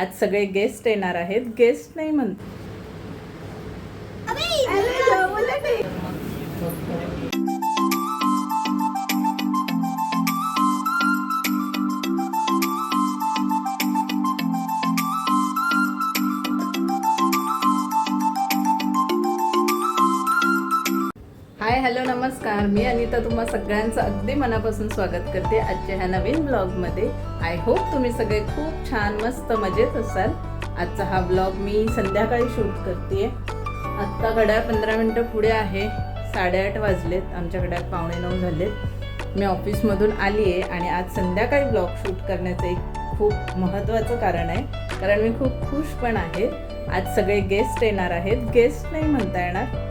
आज सगळे गेस्ट येणार आहेत. गेस्ट नाही म्हणत. हाय हॅलो नमस्कार. मी अनिता तुम्हा सगळ्यांचं अगदी मनापासून स्वागत करते आजच्या ह्या नवीन ब्लॉगमध्ये. आय होप तुम्ही सगळे खूप छान मस्त मजेत असाल. आजचा हा ब्लॉग मी संध्याकाळी शूट करते आत्ता घड्याळ पंधरा मिनटं पुढे आहे. साडेआठ वाजलेत. आमच्या घड्याळ पावणे नऊ झालेत. मी ऑफिसमधून आली आहे आणि आज संध्याकाळी ब्लॉग शूट करण्याचं एक खूप महत्त्वाचं कारण आहे. कारण मी खूप खुश पण आहे. आज सगळे गेस्ट येणार आहेत. गेस्ट नाही म्हणता येणार.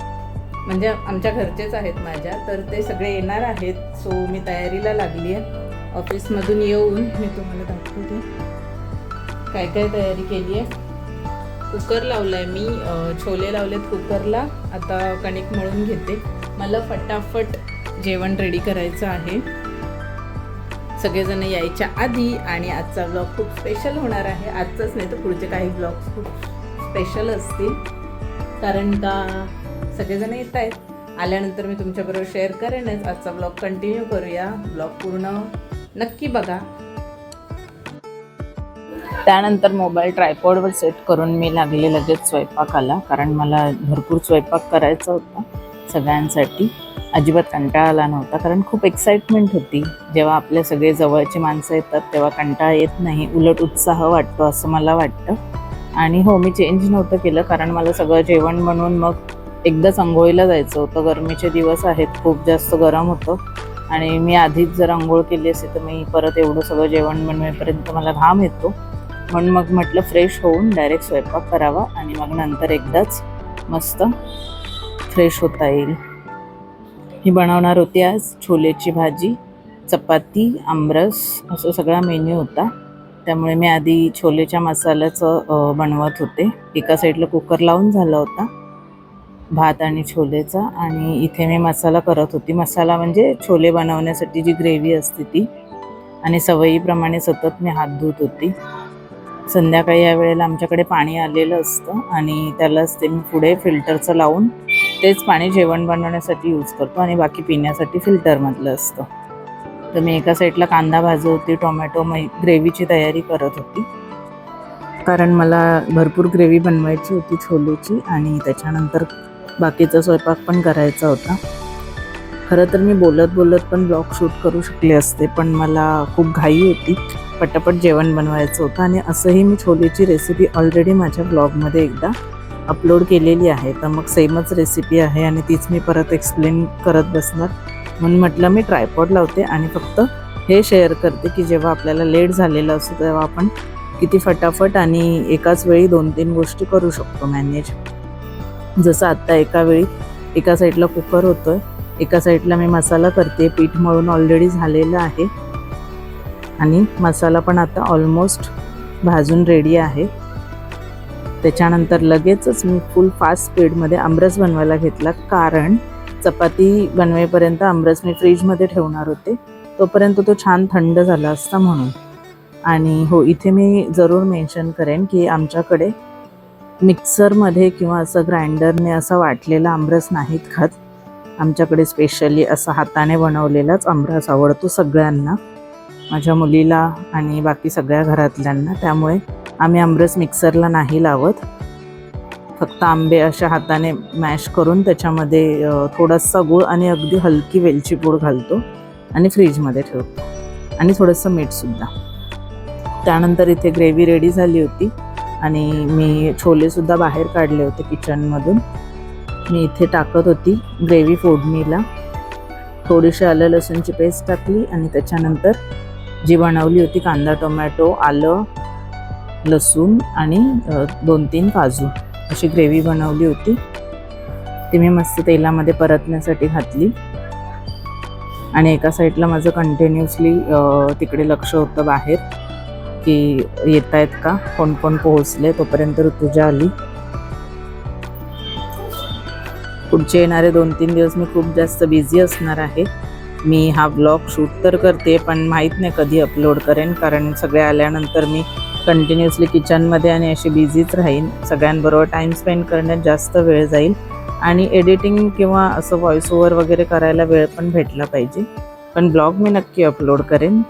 म्हणजे आमच्या घरचेच आहेत माझ्या तर ते सगळे येणार आहेत. सो मी तयारीला लागली आहे ऑफिसमधून येऊन मी तुम्हाला दाखवते. काय काय तयारी केली आहे कुकर लावला आहे मी छोले लावलेत कुकरला. आता कणिक मळून घेते. मला फटाफट जेवण रेडी करायचं आहे. सगळेजण यायच्या आधी आणि आजचा ब्लॉग खूप स्पेशल होणार आहे. आजचाच नाही तर पुढचे काही ब्लॉग्स खूप स्पेशल असतील. कारण का? सगळेजण येत आहेत. आल्यानंतर मी तुमच्याबरोबर शेअर करेनच. आजचा ब्लॉग कंटिन्यू करूया. ब्लॉग पूर्ण नक्की बघा. त्यानंतर मोबाईल ट्रायपॉडवर सेट करून मी लागले लगेच स्वयंपाकाला कारण मला भरपूर स्वयंपाक करायचा होता सगळ्यांसाठी. अजिबात कंटाळा आला नव्हता कारण खूप एक्साइटमेंट होती. जेव्हा आपले सगळे जवळची माणसं येतात तेव्हा कंटाळा येत नाही. उलट उत्साह वाटतो असं मला वाटतं. आणि हो मी चेंज नव्हतं केलं कारण मला सगळं जेवण बनवून मग एकदाच आंघोळीला जायचं होतं. गरमीचे दिवस आहेत खूप जास्त गरम होतं. आणि मी आधीच जर आंघोळ केली असते तर मी परत एवढं सगळं जेवण बनवेपर्यंत मला घाम येतो. म्हणून मग म्हटलं फ्रेश होऊन डायरेक्ट स्वयंपाक करावा आणि मग नंतर एकदाच मस्त फ्रेश होता येईल. ही बनवणार होती आज छोलेची भाजी चपाती आमरस असं सगळा मेन्यू होता. त्यामुळे मी आधी छोलेच्या मसाल्याचं बनवत होते. एका साईडला कुकर लावून झाला होता. भात आणि छोलेचा आणि इथे मी मसाला करत होती. मसाला म्हणजे छोले बनवण्यासाठी जी ग्रेव्ही असते ती. आणि सवयीप्रमाणे सतत मी हात धुत होती. संध्याकाळी या वेळेला आमच्याकडे पाणी आलेलं असतं आणि त्यालाच ते मी पुढे फिल्टरचं लावून तेच पाणी जेवण बनवण्यासाठी यूज करतो आणि बाकी पिण्यासाठी फिल्टरमधलं असतं. तर मी एका साईडला कांदा भाजत होती टोमॅटो मै ग्रेव्हीची तयारी करत होती. कारण मला भरपूर ग्रेव्ही बनवायची होती छोलेची आणि त्याच्यानंतर बाकीचा स्वयंपाक पण करायचा होता. खरं तर मी बोलत बोलत पण ब्लॉग शूट करू शकले असते पण मला खूप घाई होती. पटापट जेवण बनवायचं होतं आणि असंही मी छोलेची रेसिपी ऑलरेडी माझ्या ब्लॉगमध्ये एकदा अपलोड केलेली आहे. तर मग सेमच रेसिपी आहे आणि तीच मी परत एक्सप्लेन करत बसणार. म्हणून म्हटलं मी ट्रायपॉड लावते आणि फक्त हे शेअर करते की जेव्हा आपल्याला लेट झालेलं असतं तेव्हा आपण किती फटाफट आणि एकाच वेळी दोन तीन गोष्टी करू शकतो मॅनेज जसं आत्ता एका वेळी एका साईडला कुकर होतोय एका साईडला मी मसाला करते पीठ मळून ऑलरेडी झालेलं आहे. आणि मसाला पण आता ऑलमोस्ट भाजून रेडी आहे. त्याच्यानंतर लगेचच मी फुल फास्ट स्पीडमध्ये आमरस बनवायला घेतला कारण चपाती बनवेपर्यंत आमरस मी फ्रीजमध्ये ठेवणार होते. तोपर्यंत तो छान थंड झाला असता म्हणून. आणि हो इथे मी जरूर मेन्शन करेन की आमच्याकडे मिक्सरमध्ये किंवा असं ग्राइंडरने असं वाटलेला आमरस नाहीत खात. आमच्याकडे स्पेशली असा हाताने बनवलेलाच आमरस आवडतो सगळ्यांना. माझ्या मुलीला आणि बाकी सगळ्या घरातल्यांना. त्यामुळे आम्ही आमरस मिक्सरला नाही लावत. फक्त आंबे अशा हाताने मॅश करून त्याच्यामध्ये थोडासा गूळ आणि अगदी हलकी वेलची पूड घालतो आणि फ्रीजमध्ये ठेवतो. आणि थोडंसं मीठसुद्धा त्यानंतर इथे ग्रेव्ही रेडी झाली होती. आणि मी छोलेसुद्धा बाहेर काढले होते किचनमधून मी इथे टाकत होती ग्रेव्ही फोडणीला. थोडीशी आलं लसूणची पेस्ट टाकली आणि त्याच्यानंतर जी बनवली होती कांदा टोमॅटो आलं लसूण आणि दोन तीन काजू अशी ग्रेव्ही बनवली होती. ती मी मस्त तेलामध्ये परतण्यासाठी घातली. आणि एका साईडला माझं कंटिन्युअसली तिकडे लक्ष होतं बाहेर. की येत आहेत का? कोण कोण पोहोचले? तोपर्यंत ऋतुजा आली. पुढचे येणारे दोन तीन दिवस मी खूप जास्त बिझी असणार आहे. मी हा ब्लॉग शूट तर करते पण माहीत नाही कधी अपलोड करेन कारण सगळे आल्यानंतर मी कंटिन्युअसली किचनमध्ये आणि अशी बिझीच राहीन. सगळ्यांबरोबर टाईम स्पेंड करण्यात जास्त वेळ जाईल. आणि एडिटिंग किंवा असं व्हॉइस ओव्हर वगैरे करायला वेळ पण भेटला पाहिजे. पण ब्लॉग मी नक्की अपलोड करेन.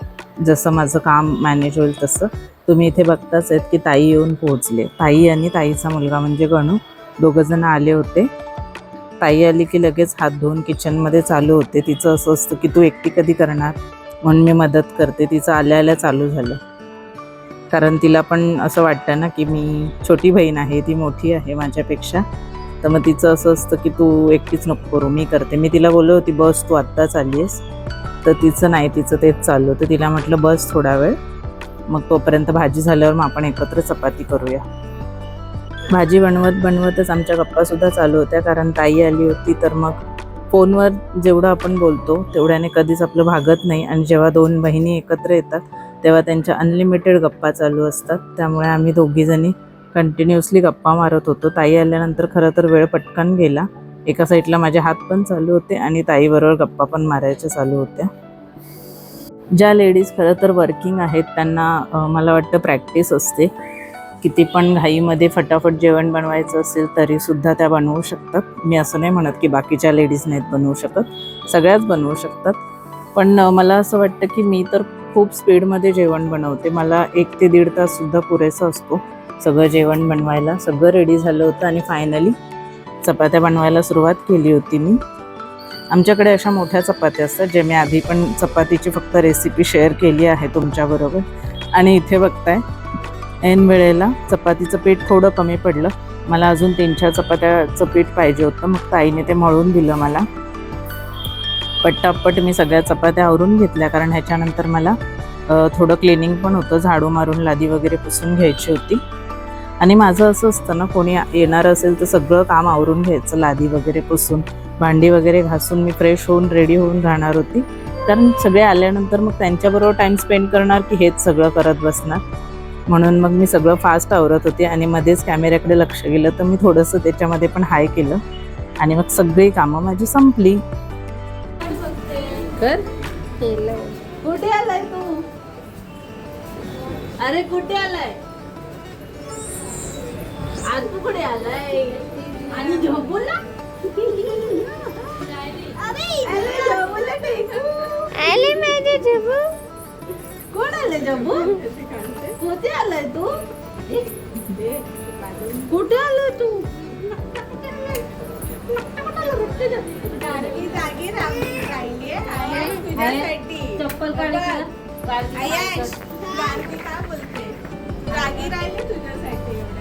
जसं माझं काम मॅनेज होईल तसं. तुम्ही इथे बघताच आहेत की ताई येऊन पोहोचले. ताई आणि ताईचा मुलगा म्हणजे गणू. दोघंजणं आले होते. ताई आली की लगेच हात धुवून किचनमध्ये चालू होते. तिचं असं असतं की तू एकटी कधी करणार? म्हणून मी मदत करते. तिचं आल्या आल्या चालू झालं. कारण तिला पण असं वाटतं ना की मी छोटी बहीण आहे ती मोठी आहे माझ्यापेक्षा. तर मग तिचं असं असतं की तू एकटीच नको करू मी करते. मी तिला बोललो होती बस तू आत्ताच आली आहेस तर तिचं नाही तिचं तेच चाललं. तर तिला म्हटलं बस थोडा वेळ. मग तोपर्यंत भाजी झाल्यावर मग आपण एकत्र चपाती करूया. भाजी बनवत बनवतच आमच्या गप्पासुद्धा चालू होत्या. कारण ताई आली होती तर मग फोनवर जेवढं आपण बोलतो तेवढ्याने कधीच आपलं भागत नाही. आणि जेव्हा दोन बहिणी एकत्र येतात तेव्हा त्यांच्या अनलिमिटेड गप्पा चालू असतात. त्यामुळे आम्ही दोघीजणी कंटिन्युअसली गप्पा मारत होतो. ताई आल्यानंतर खरं तर वेळ पटकन गेला. एका साईडला माझे हात पण चालू होते आणि ताईबरोबर गप्पा पण मारायच्या चालू होत्या. ज्या लेडीज खरं तर वर्किंग आहेत त्यांना मला वाटतं प्रॅक्टिस असते. किती पण घाईमध्ये फटाफट जेवण बनवायचं असेल तरीसुद्धा त्या बनवू शकतात. मी असं नाही म्हणत की बाकीच्या लेडीज नाहीत बनवू शकत. सगळ्याच बनवू शकतात. पण मला असं वाटतं की मी तर खूप स्पीडमध्ये जेवण बनवते. मला एक ते दीड ताससुद्धा पुरेसा असतो. सगळं जेवण बनवायला सगळं रेडी झालं होतं आणि फायनली चपात्या बनवायला सुरुवात केली होती मी. आमच्याकडे अशा मोठ्या चपात्या असतात जे मी आधी पण चपातीची फक्त रेसिपी शेअर केली आहे तुमच्याबरोबर आणि इथे बघताय ऐन वेळेला चपातीचं पीठ थोडं कमी पडलं. मला अजून तीन चार चपात्याचं पीठ पाहिजे होतं मग ताईने ते मळून दिलं मला. पट्टापट मी सगळ्या चपात्या आवरून घेतल्या कारण ह्याच्यानंतर मला थोडं क्लिनिंग पण होतं झाडू मारून लादी वगैरे पुसून घ्यायची होती. आणि माझं असं असतं ना कोणी येणार असेल तर सगळं काम आवरून घ्यायचं. लादी वगैरे पुसून भांडी वगैरे घासून मी फ्रेश होऊन रेडी होऊन राहणार होती. कारण सगळे आल्यानंतर मग त्यांच्याबरोबर टाईम स्पेंड करणार की हेच सगळं करत बसणार. म्हणून मग मी सगळं फास्ट आवरत होते आणि मध्येच कॅमेऱ्याकडे लक्ष गेलं तर मी थोडंसं त्याच्यामध्ये पण हाय केलं. आणि मग सगळी कामं माझी संपली. कर. कुठे आलाय तू? अरे कुठे आलाय? आज तू कुठे आलाय? आणि झोपूला टेकू. आले माझे जबू कोण आले जम्मू कुठे आलाय तू? कुठे आलाय तू? चप्पल काढ माझे जबू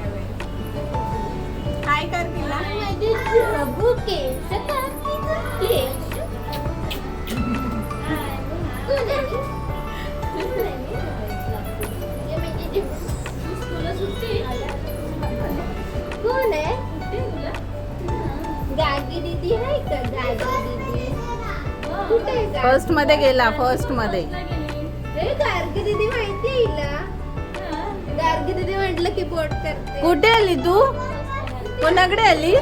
कोण आहे गागी दीदी आहे का गागी दीदी कुठे आहे गागी? फर्स्टमध्ये गेला फर्स्टमध्ये. गार्गी दीदी माहिती आहे हिला? गार्गी दीदी म्हटलं की बोट करते. कुठे आली तू? कोणाकडे आली?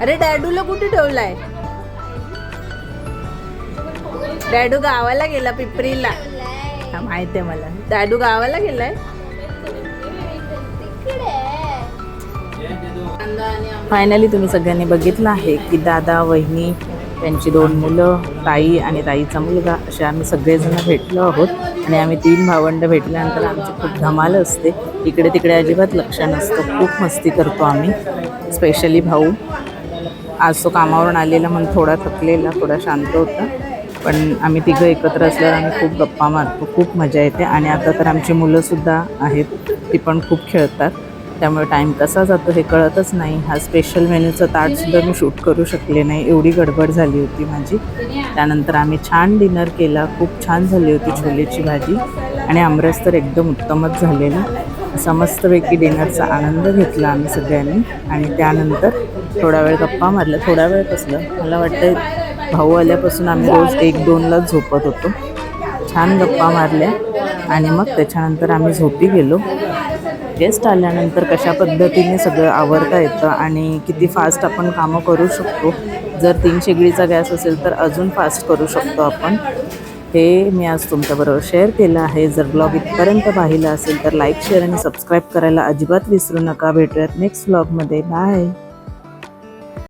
अरे डॅडूला कुठे ठेवलाय? डॅडू गावाला गेला पिपरीला. माहिती आहे मला. डॅडू गावाला गेलाय? फायनली तुम्ही सगळ्यांनी बघितलं आहे की दादा वहिनी त्यांची दोन मुलं ताई आणि ताईचा मुलगा असे आम्ही सगळेजण भेटलो आहोत. आणि आम्ही तीन भावंड भेटल्यानंतर आमची खूप धमाल असते. इकडे तिकडे अजिबात लक्ष नसतं. खूप मस्ती करतो आम्ही. स्पेशली भाऊ. आज तो कामावरून आलेला म्हणून थोडा थकलेला थोडा शांत होता. पण आम्ही तिघं एकत्र असल्यावर आम्ही खूप गप्पा मारतो. खूप मजा येते. आणि आता तर आमची मुलंसुद्धा आहेत. ती पण खूप खेळतात. त्यामुळे टाईम कसा जातो हे कळतच नाही. हा स्पेशल मेन्यूचं ताटसुद्धा मी शूट करू शकले नाही. एवढी गडबड झाली होती माझी. त्यानंतर आम्ही छान डिनर केला. खूप छान झाली होती छोलेची भाजी. आणि आमरस तर एकदम उत्तमच झालेला. असा मस्तपैकी डिनरचा आनंद घेतला आम्ही सगळ्यांनी. आणि त्यानंतर थोडा वेळ गप्पा मारला थोडा वेळ कसलं? मला वाटतं भाऊ आल्यापासून आम्ही रोज एक दोनलाच झोपत होतो. छान गप्पा मारल्या. आणि मग त्याच्यानंतर आम्ही झोपी गेलो. गेस्ट आल्यानंतर कशा पद्धतीने सगळं आवरता येतं आणि किती फास्ट आपण कामं करू शकतो? जर तीन शेगडीचा गॅस असेल तर अजून फास्ट करू शकतो आपण. हे मी आज तुमच्याबरोबर शेअर केलं आहे. जर ब्लॉग इथपर्यंत पाहिला असेल तर लाईक शेअर आणि सबस्क्राईब करायला अजिबात विसरू नका. भेटूयात नेक्स्ट ब्लॉगमध्ये. बाय.